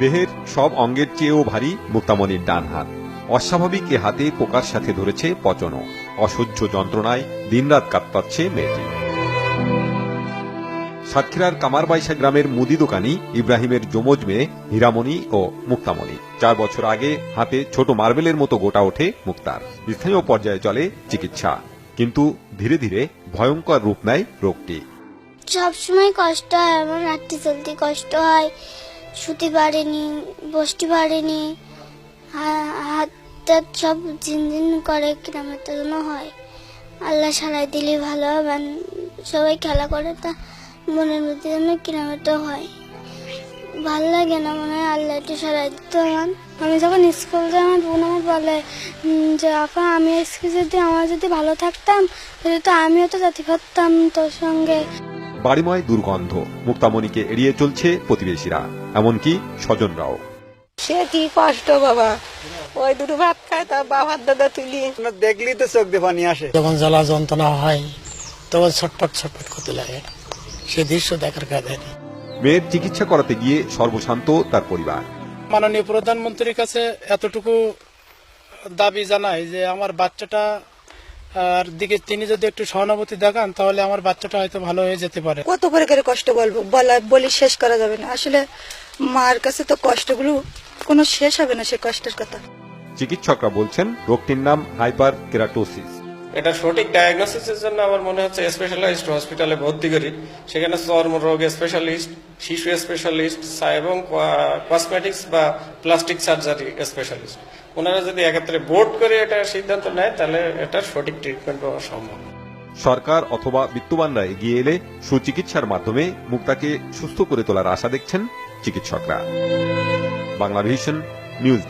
দেহের সব অঙ্গের চেয়েও ভারী মুক্তামণির ডান হাত। অস্বাভাবিক এ হাতে পোকার সাথে ধরেছে পচনও। অসহ্য যন্ত্রণায় দিনরাত কাতপাচ্ছে মেয়েটি। সাতক্ষীরার কামারবাইশা গ্রামের মুদি দোকানি ইব্রাহিমের যমজ মেয়ে হীরামণি ও মুক্তামণি। চার বছর আগে হাতে ছোট মার্বেলের মতো গোটা ওঠে মুক্তার। স্থানীয় পর্যায়ে চলে চিকিৎসা। কিন্তু ধীরে ধীরে ভয়ঙ্কর রূপ নেয় রোগটি। সবসময় কষ্ট হয়, আমার হাঁটতে চলতে কষ্ট হয়। শুতে পারেনি বসতে পারেনি হাত টাত সব ঝিনঝিন করে কিরমের জন্য হয়। আল্লাহ সারাই দিলে ভালো হবে সবাই খেলা করে তা মনের মধ্যে যেন কিরমের তো হয়। ভালো লাগে না মনে হয় আল্লাহ একটু সারাই দিত আমার। আমি যখন স্কুল যাই, আমার বোন আমার বলে যে, আপা, আমি আজকে যদি, আমার যদি ভালো থাকতাম, তাহলে তো আমিও তো যেতে পারতাম তোর সঙ্গে। বাড়িময় দুর্গন্ধ। মুক্তামণিকে এড়িয়ে চলছে প্রতিবেশীরা। এমনকি স্বজনরাও। সে কি কষ্ট বাবা। ওই দুটো ভাত খায় তার বাবার দাদা তুলি। না দেখলেই তো চোখ দিয়ে পানি আসে। যখন জ্বালা যন্ত্রণা হয় তখন ছটপট ছটপট করতে লাগে। সে দৃশ্য দেখার কাজে মেয়ের চিকিৎসা করাতে গিয়ে সর্বশান্ত তার পরিবার। মাননীয় প্রধানমন্ত্রীর কাছে এতটুকু দাবি জানাই যে আমার বাচ্চাটা আর দিকে তিনি যদি একটু সহানুভূতি দেখান তাহলে আমার বাচ্চাটা হয়তো ভালো হয়ে যেতে পারে। কত করে করে কষ্ট বলব? বলা বলি শেষ করা যাবে না। আসলে মার কাছে তো কষ্টগুলো কোনো শেষ হবে না সে কষ্টের কথা। চিকিৎসকরা বলছেন রোগটির নাম হাইপার কেরাটোসিস এটা সঠিক ডায়াগনোসিসের জন্য আমার মনে হচ্ছে স্পেশালাইজড হসপিটালে ভর্তি করি। সেখানে চর্মরোগ স্পেশালিস্ট শিশু স্পেশালিস্ট এবং কসমেটিক্স বা প্লাস্টিক সার্জারি স্পেশালিস্ট ওনারা যদি একাত্রে ভোট করে এটা সিদ্ধান্ত নেয়, তাহলে এটা সঠিক ট্রিটমেন্ট পাওয়া সম্ভব। সরকার অথবা বিত্তবানরা এগিয়ে এলে সুচিকিৎসার মাধ্যমে মুক্তাকে সুস্থ করে তোলার আশা দেখছেন চিকিৎসকরা। Bangla vision, news